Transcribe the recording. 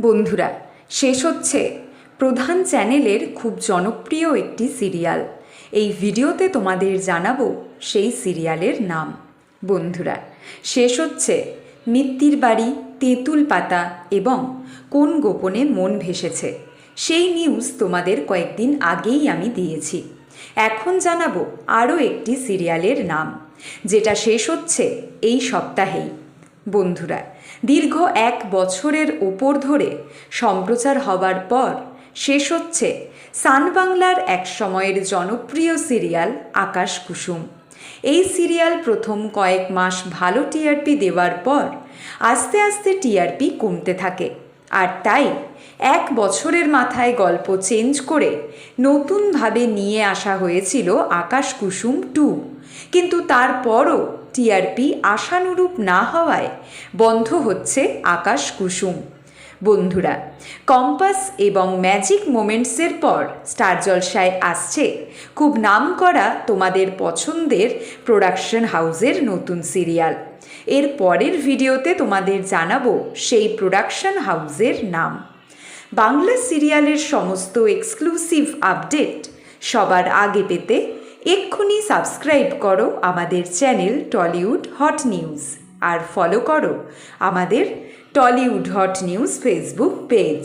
বন্ধুরা, শেষ হচ্ছে প্রধান চ্যানেলের খুব জনপ্রিয় একটি সিরিয়াল। এই ভিডিওতে তোমাদের জানাব সেই সিরিয়ালের নাম। বন্ধুরা, শেষ হচ্ছে মিত্তির বাড়ি, তেঁতুল পাতা এবং কোন গোপনে মন ভেসেছে। সেই নিউজ তোমাদের কয়েকদিন আগেই আমি দিয়েছি। এখন জানাব আরও একটি সিরিয়ালের নাম, যেটা শেষ হচ্ছে এই সপ্তাহেই। বন্ধুরা দীর্ঘ এক বছরের ওপর ধরে সম্প্রচার হবার পর শেষ হচ্ছে সান বাংলার এক সময়ের জনপ্রিয় সিরিয়াল আকাশ কুসুম। এই সিরিয়াল প্রথম কয়েক মাস ভালো টিআরপি দেওয়ার পর আস্তে আস্তে টিআরপি কমতে থাকে। আর তাই এক বছরের মাথায় গল্প চেঞ্জ করে নতুনভাবে নিয়ে আসা হয়েছিল আকাশ কুসুম টু। কিন্তু তারপরও টিআরপি আশানুরূপ না হওয়ায় বন্ধ হচ্ছে আকাশ কুসুম। বন্ধুরা, কম্পাস এবং ম্যাজিক মোমেন্টসের পর স্টার জলসায় আসছে খুব নামকরা তোমাদের পছন্দের প্রোডাকশন হাউসের নতুন সিরিয়াল। এর পরের ভিডিওতে তোমাদের জানাব সেই প্রোডাকশন হাউসের নাম। বাংলা সিরিয়ালের সমস্ত এক্সক্লুসিভ আপডেট সবার আগে পেতে এক্ষুনি সাবস্ক্রাইব করো আমাদের চ্যানেল টলিউড হট নিউজ। আর ফলো করো আমাদের Tollywood hot news Facebook page